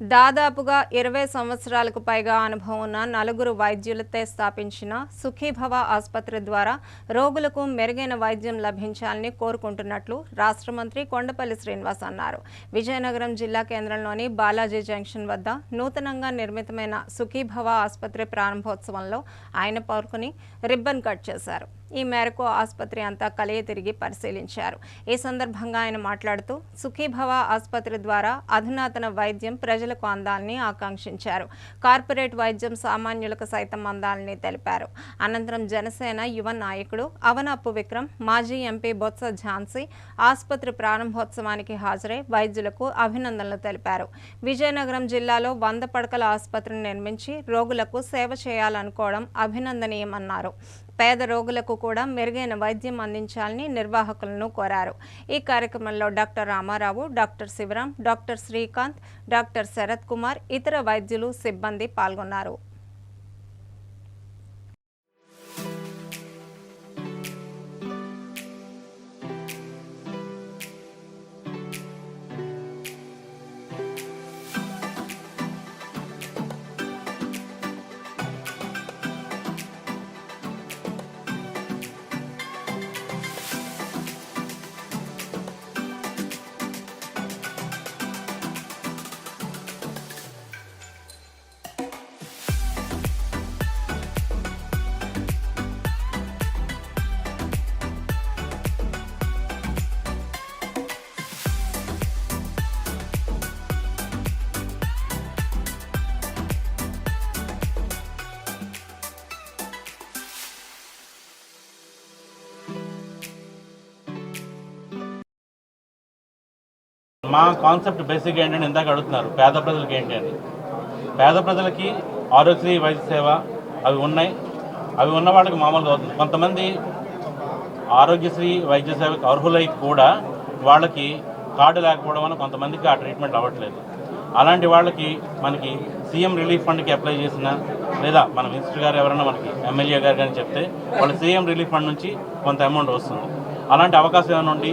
దాదాపుగా ఇరవై సంవత్సరాలకు పైగా అనుభవం ఉన్న నలుగురు వైద్యులతో స్థాపించిన సుఖీభవ ఆసుపత్రి ద్వారా రోగులకు మెరుగైన వైద్యం లభించాలని కోరుకుంటున్నట్లు రాష్ట్ర మంత్రి కొండపల్లి శ్రీనివాస్ అన్నారు. విజయనగరం జిల్లా కేంద్రంలోని బాలాజీ జంక్షన్ వద్ద నూతనంగా నిర్మితమైన సుఖీభవ ఆసుపత్రి ప్రారంభోత్సవంలో ఆయన పాల్గొని రిబ్బన్ కట్ చేశారు. ఈ మేరకు ఆసుపత్రి అంతా కలయి తిరిగి పరిశీలించారు. ఈ సందర్భంగా ఆయన మాట్లాడుతూ సుఖీభవ ఆసుపత్రి ద్వారా అధునాతన వైద్యం ప్రజలకు అందాలని ఆకాంక్షించారు. కార్పొరేట్ వైద్యం సామాన్యులకు సైతం అందాలని తెలిపారు. అనంతరం జనసేన యువ నాయకుడు అవనాపు విక్రమ్ మాజీ ఎంపీ బొత్స ఝాన్సీ ఆసుపత్రి ప్రారంభోత్సవానికి హాజరై వైద్యులకు అభినందనలు తెలిపారు. విజయనగరం జిల్లాలో వంద పడకల ఆసుపత్రిని నిర్మించి రోగులకు సేవ చేయాలనుకోవడం అభినందనీయమన్నారు. పేద రోగులకు కూడా మెరుగైన వైద్యం అందించాలని నిర్వాహకులను కోరారు. ఈ కార్యక్రమంలో doctor Ramarao doctor Sivaram doctor Srikanth doctor Sarath Kumar ఇతర వైద్యులు సిబ్బంది పాల్గొన్నారు. మా కాన్సెప్ట్ బేసిక్ ఏంటంటే ఇందాక అడుగుతున్నారు పేద ప్రజలకి ఏంటి అని. పేద ప్రజలకి ఆరోగ్యశ్రీ వైద్య సేవ అవి ఉన్నాయి. అవి ఉన్న వాళ్ళకి మామూలుగా అవుతుంది. కొంతమంది ఆరోగ్యశ్రీ వైద్య సేవకి అర్హులై కూడా వాళ్ళకి కార్డు లేకపోవడం వల్ల కొంతమందికి ఆ ట్రీట్మెంట్ అవ్వట్లేదు. అలాంటి వాళ్ళకి మనకి సీఎం రిలీఫ్ ఫండ్కి అప్లై చేసిన లేదా మన మినిస్టర్ గారు ఎవరైనా మనకి ఎమ్మెల్యే గారు కానీ చెప్తే వాళ్ళు సీఎం రిలీఫ్ ఫండ్ నుంచి కొంత అమౌంట్ వస్తుంది. అలాంటి అవకాశం ఏమైనా ఉండి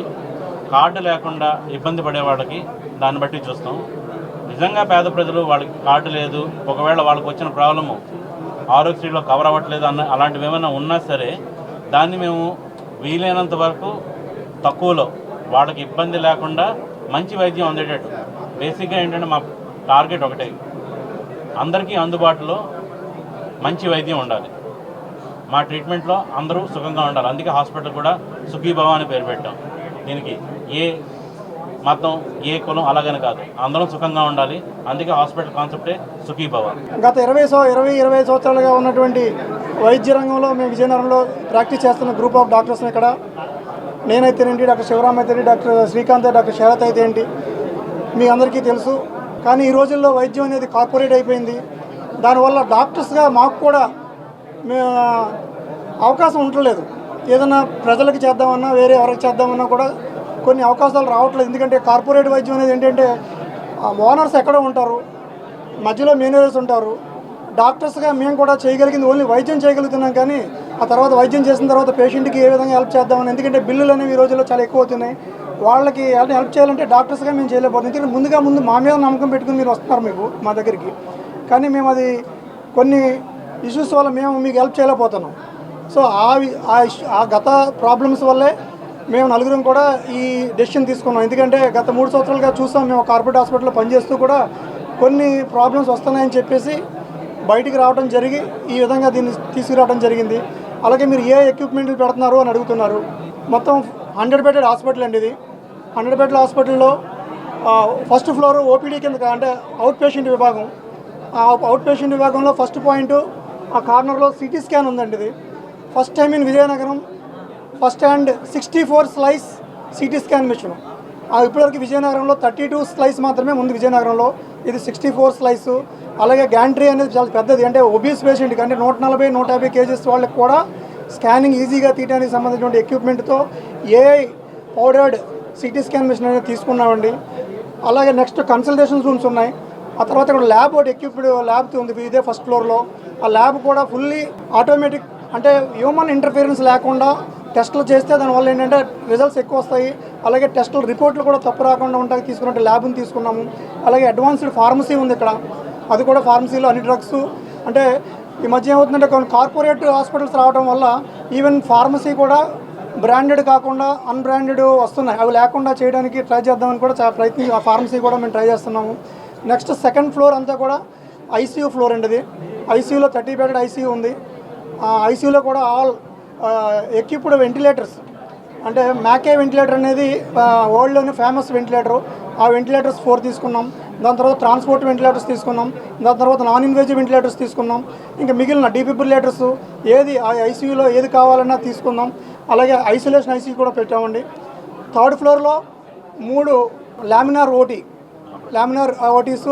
కార్డు లేకుండా ఇబ్బంది పడే వాళ్ళకి దాన్ని బట్టి చూస్తాం. నిజంగా పేద ప్రజలు వాళ్ళకి కార్డు లేదు. ఒకవేళ వాళ్ళకి వచ్చిన ప్రాబ్లము ఆరోగ్యశ్రీలో కవర్ అవ్వట్లేదు అన్న అలాంటివి ఏమైనా ఉన్నా సరే దాన్ని మేము వీలైనంత వరకు తక్కువలో వాళ్ళకి ఇబ్బంది లేకుండా మంచి వైద్యం అందేటట్టు. బేసిక్గా ఏంటంటే మా టార్గెట్ ఒకటే. అందరికీ అందుబాటులో మంచి వైద్యం ఉండాలి. మా ట్రీట్మెంట్లో అందరూ సుఖంగా ఉండాలి. అందుకే హాస్పిటల్ కూడా సుఖీభవ అని పేరు పెట్టాం. దీనికి ఏ మతం ఏ కులం అలాగని కాదు. అందరం సుఖంగా ఉండాలి. అందుకే హాస్పిటల్ కాన్సెప్టే సుఖీభవ గత ఇరవై ఇరవై ఇరవై సంవత్సరాలుగా ఉన్నటువంటి వైద్య రంగంలో మేము విజయనగరంలో ప్రాక్టీస్ చేస్తున్న గ్రూప్ ఆఫ్ డాక్టర్స్ ఇక్కడ. నేనైతేనేంటి డాక్టర్ శివరామ్ అయితే డాక్టర్ శ్రీకాంత్ డాక్టర్ శరత్ అయితే ఏంటి మీ అందరికీ తెలుసు. కానీ ఈ రోజుల్లో వైద్యం అనేది కార్పొరేట్ అయిపోయింది. దానివల్ల డాక్టర్స్గా మాకు కూడా అవకాశం ఉండలేదు ఏదైనా ప్రజలకు చేద్దామన్నా వేరే ఎవరికి చేద్దామన్నా కూడా కొన్ని అవకాశాలు రావట్లేదు. ఎందుకంటే కార్పొరేట్ వైద్యం అనేది ఏంటంటే ఓనర్స్ ఎక్కడో ఉంటారు మధ్యలో మేనేజర్స్ ఉంటారు. డాక్టర్స్గా మేము కూడా చేయగలిగింది ఓన్లీ వైద్యం చేయగలుగుతున్నాం కానీ ఆ తర్వాత వైద్యం చేసిన తర్వాత పేషెంట్కి ఏ విధంగా హెల్ప్ చేద్దామని ఎందుకంటే బిల్లులు అనేవి ఈ రోజుల్లో చాలా ఎక్కువ అవుతున్నాయి. వాళ్ళకి హెల్ప్ చేయాలంటే డాక్టర్స్గా మేము చేయలేకపోతున్నాం. ఎందుకంటే ముందుగా ముందు మా మీద నమ్మకం పెట్టుకుని మీరు వస్తున్నారు మీకు మా దగ్గరికి. కానీ మేము అది కొన్ని ఇష్యూస్ వల్ల మేము మీకు హెల్ప్ చేయలేకపోతున్నాం. సో ఆ ఆ గత ప్రాబ్లమ్స్ వల్లే మేము నలుగురం కూడా ఈ డెసిషన్ తీసుకున్నాం. ఎందుకంటే గత మూడు సంవత్సరాలుగా చూసాం మేము కార్పొరేట్ హాస్పిటల్లో పనిచేస్తూ కూడా కొన్ని ప్రాబ్లమ్స్ వస్తున్నాయని చెప్పేసి బయటికి రావడం జరిగి ఈ విధంగా దీన్ని తీసుకురావడం జరిగింది. అలాగే మీరు ఏ ఎక్విప్మెంట్లు పెడుతున్నారు అని అడుగుతున్నారు. మొత్తం హండ్రెడ్ బెడెడ్ హాస్పిటల్ అండి ఇది. హండ్రెడ్ బెడెడ్ హాస్పిటల్లో ఫస్ట్ ఫ్లోర్ ఓపీడీ కింద అంటే అవుట్ పేషెంట్ విభాగం. ఆ అవుట్ పేషెంట్ విభాగంలో ఫస్ట్ పాయింట్ ఆ కార్నర్లో సిటీ స్కాన్ ఉందండి ఇది. First time in Vizianagaram first hand sixty four slice CT scan machine. ఇప్పటివరకు విజయనగరంలో థర్టీ టూ స్లైస్ మాత్రమే ఉంది విజయనగరంలో. ఇది సిక్స్టీ ఫోర్ స్లైస్. అలాగే గ్యాంట్రీ అనేది చాలా పెద్దది. అంటే ఒబీస్ పేషెంట్కి అంటే నూట నలభై నూట యాభై కేజీస్ వాళ్ళకి కూడా స్కానింగ్ ఈజీగా తీయడానికి సంబంధించిన ఎక్విప్మెంట్తో AI powered CT scan machine అనేది తీసుకున్నామండి. అలాగే నెక్స్ట్ కన్సల్టేషన్ రూమ్స్ ఉన్నాయి. ఆ తర్వాత ఇక్కడ ల్యాబ్ ఒకటి ఎక్విప్డ్ ల్యాబ్ ఉంది. ఇదే ఫస్ట్ ఫ్లోర్లో ఆ ల్యాబ్ కూడా ఫుల్లీ ఆటోమేటిక్ అంటే హ్యూమన్ ఇంటర్ఫీరెన్స్ లేకుండా టెస్టులు చేస్తే దానివల్ల ఏంటంటే రిజల్ట్స్ ఎక్కువ వస్తాయి. అలాగే టెస్టులు రిపోర్ట్లు కూడా తప్పు రాకుండా ఉంటాయి. తీసుకున్నట్టు ల్యాబ్ని తీసుకున్నాము. అలాగే అడ్వాన్స్డ్ ఫార్మసీ ఉంది ఇక్కడ. అది కూడా ఫార్మసీలో అన్ని డ్రగ్స్ అంటే ఈ మధ్య ఏమవుతుందంటే కొన్ని కార్పొరేట్ హాస్పిటల్స్ రావడం వల్ల ఈవెన్ ఫార్మసీ కూడా బ్రాండెడ్ కాకుండా అన్బ్రాండెడ్ వస్తున్నాయి. అవి లేకుండా చేయడానికి ట్రై చేద్దామని కూడా చాలా ప్రయత్నం ఆ ఫార్మసీ కూడా మేము ట్రై చేస్తున్నాము. నెక్స్ట్ సెకండ్ ఫ్లోర్ అంతా కూడా ఐసీయూ ఫ్లోర్ అండి ఇది ఐసీయూలో థర్టీ బెడెడ్ ఐసీయూ ఉంది. ఐసీయూలో కూడా ఆల్ ఎక్విప్డ్ వెంటిలేటర్స్ అంటే మ్యాకే వెంటిలేటర్ అనేది వరల్డ్లోనే ఫేమస్ వెంటిలేటర్ ఆ వెంటిలేటర్స్ ఫోర్ తీసుకున్నాం. దాని తర్వాత ట్రాన్స్పోర్ట్ వెంటిలేటర్స్ తీసుకున్నాం. దాని తర్వాత నాన్ ఇన్వేజివ్ వెంటిలేటర్స్ తీసుకున్నాం. ఇంకా మిగిలిన డీఫిబ్రిలేటర్స్ ఏది ఆ ఐసీయూలో ఏది కావాలన్నా తీసుకుందాం. అలాగే ఐసోలేషన్ ఐసీయూ కూడా పెట్టామండి. థర్డ్ ఫ్లోర్లో మూడు laminar OT laminar OTs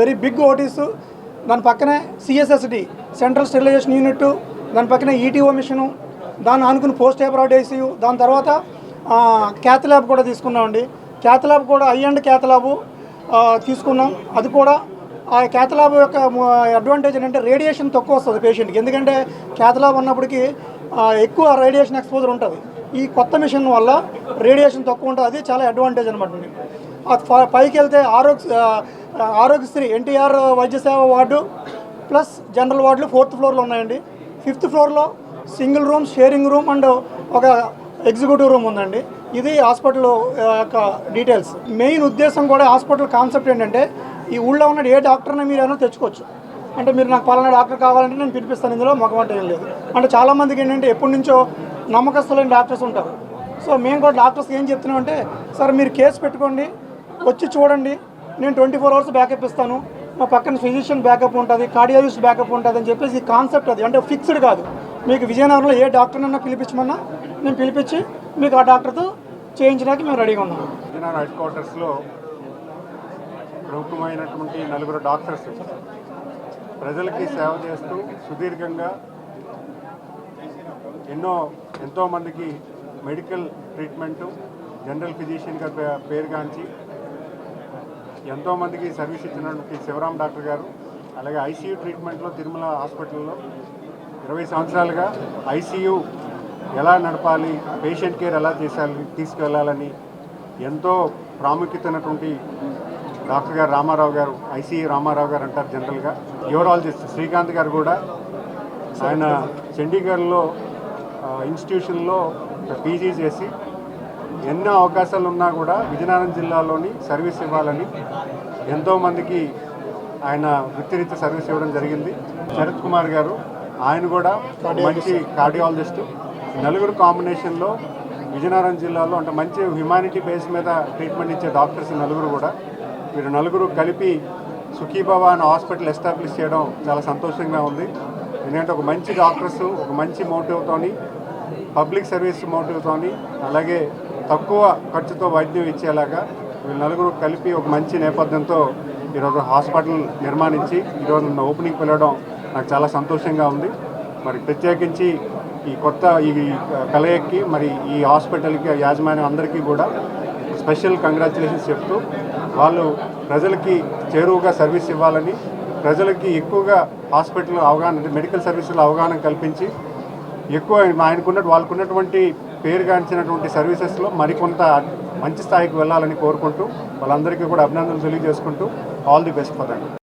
very big OTs దాని పక్కనే సిఎస్ఎస్డి సెంట్రల్ స్టెరిలైజేషన్ యూనిట్ దాని పక్కనే ఈటీఓ మిషను దాన్ని ఆనుకుని పోస్ట్ ఏబ్రాడ్ ఏసీయు దాని తర్వాత క్యాత్ ల్యాబ్ కూడా తీసుకున్నామండి. క్యాత్ ల్యాబ్ కూడా ఐ అండ్ క్యాత్ ల్యాబ్ తీసుకున్నాం. అది కూడా ఆ క్యాత్ ల్యాబ్ యొక్క అడ్వాంటేజ్ ఏంటంటే రేడియేషన్ తక్కువ వస్తుంది పేషెంట్కి ఎందుకంటే క్యాత్ ల్యాబ్ ఉన్నప్పటికీ ఎక్కువ రేడియేషన్ ఎక్స్పోజర్ ఉంటుంది. ఈ కొత్త మిషన్ వల్ల రేడియేషన్ తక్కువ ఉంటుంది. అది చాలా అడ్వాంటేజ్ అనమాట అండి. పైకి వెళ్తే ఆరోగ్య ఆరోగ్యశ్రీ ఎన్టీఆర్ వైద్య సేవ వార్డు ప్లస్ జనరల్ వార్డులు ఫోర్త్ ఫ్లోర్లో ఉన్నాయండి. ఫిఫ్త్ ఫ్లోర్లో single room sharing room and ఒక ఎగ్జిక్యూటివ్ రూమ్ ఉందండి. ఇది హాస్పిటల్ యొక్క డీటెయిల్స్. మెయిన్ ఉద్దేశం కూడా హాస్పిటల్ కాన్సెప్ట్ ఏంటంటే ఈ ఊళ్ళో ఉన్న ఏ డాక్టర్ని మీరు ఏమైనా తెచ్చుకోవచ్చు. అంటే మీరు నాకు పలానా డాక్టర్ కావాలంటే నేను పిలిపిస్తాను ఇందులో మొగమాట ఏం లేదు. అంటే చాలామందికి ఏంటంటే ఎప్పటి నుంచో నమ్మకస్తులైన డాక్టర్స్ ఉంటారు. సో మేము కూడా డాక్టర్స్ ఏం చెప్తున్నామంటే సార్ మీరు కేసు పెట్టుకోండి వచ్చి చూడండి. నేను ట్వంటీ ఫోర్ అవర్స్ బ్యాకప్ ఇస్తాను. మా పక్కన ఫిజిషియన్ బ్యాకప్ ఉంటుంది కార్డియాలజిస్ట్ బ్యాకప్ ఉంటుంది అని చెప్పేసి ఈ కాన్సెప్ట్ అది. అంటే ఫిక్స్డ్ కాదు. మీకు విజయనగరంలో ఏ డాక్టర్నన్నా పిలిపించమన్నా మేము పిలిపించి మీకు ఆ డాక్టర్తో చేయించడానికి మేము రెడీగా ఉన్నాము విజయనగరం హెడ్ క్వార్టర్స్లో ప్రముఖమైనటువంటి నలుగురు డాక్టర్స్ ప్రజలకి సేవ చేస్తూ సుదీర్ఘంగా ఎన్నో ఎంతోమందికి మెడికల్ ట్రీట్మెంటు జనరల్ ఫిజిషియన్గా పేరుగాంచి ఎంతోమందికి సర్వీస్ ఇచ్చినటువంటి శివరాం డాక్టర్ గారు అలాగే ఐసీయూ ట్రీట్మెంట్లో తిరుమల హాస్పిటల్లో ఇరవై సంవత్సరాలుగా ఐసీయూ ఎలా నడపాలి పేషెంట్ కేర్ ఎలా చేసాలి తీసుకెళ్ళాలని ఎంతో ప్రాముఖ్యతనటువంటి డాక్టర్ గారు రామారావు గారు ఐసీయూ రామారావు గారు అంటారు జనరల్గా. యూరాలజిస్ట్ శ్రీకాంత్ గారు కూడా ఆయన చండీగఢ్లో ఇన్స్టిట్యూషన్లో పీజీ చేసి ఎన్నో అవకాశాలు ఉన్నా కూడా విజయనగరం జిల్లాలోని సర్వీస్ ఇవ్వాలని ఎంతోమందికి ఆయన వృత్తిరీత్యా సర్వీస్ ఇవ్వడం జరిగింది. శరత్ కుమార్ గారు ఆయన కూడా మంచి కార్డియాలజిస్టు. నలుగురు కాంబినేషన్లో విజయనగరం జిల్లాలో అంటే మంచి హ్యుమానిటీ బేస్ మీద ట్రీట్మెంట్ ఇచ్చే డాక్టర్స్ నలుగురు కూడా. వీరు నలుగురు కలిపి సుఖీభవ అనే హాస్పిటల్ ఎస్టాబ్లిష్ చేయడం చాలా సంతోషంగా ఉంది. ఎందుకంటే ఒక మంచి డాక్టర్స్ ఒక మంచి మోటివ్తోని పబ్లిక్ సర్వీస్ మోటివ్తోని అలాగే తక్కువ ఖర్చుతో వైద్యం ఇచ్చేలాగా వీళ్ళు నలుగురు కలిపి ఒక మంచి నేపథ్యంతో ఈరోజు హాస్పిటల్ నిర్మాణించి ఈరోజు నన్ను ఓపెనింగ్ పిలవడం నాకు చాలా సంతోషంగా ఉంది. మరి ప్రత్యేకించి ఈ కొత్త ఈ కలయికి మరి ఈ హాస్పిటల్కి యాజమాన్యం అందరికీ కూడా స్పెషల్ కంగ్రాచులేషన్స్ చెప్తూ వాళ్ళు ప్రజలకి చేరువుగా సర్వీస్ ఇవ్వాలని ప్రజలకి ఎక్కువగా హాస్పిటల్ అవగాహన మెడికల్ సర్వీసులు అవగాహన కల్పించి ఎక్కువ ఆయనకున్న వాళ్ళకున్నటువంటి పేరుగాంచినటువంటి సర్వీసెస్లో మరికొంత మంచి స్థాయికి వెళ్ళాలని కోరుకుంటూ వాళ్ళందరికీ కూడా అభినందనలు తెలియజేసుకుంటూ all the best for that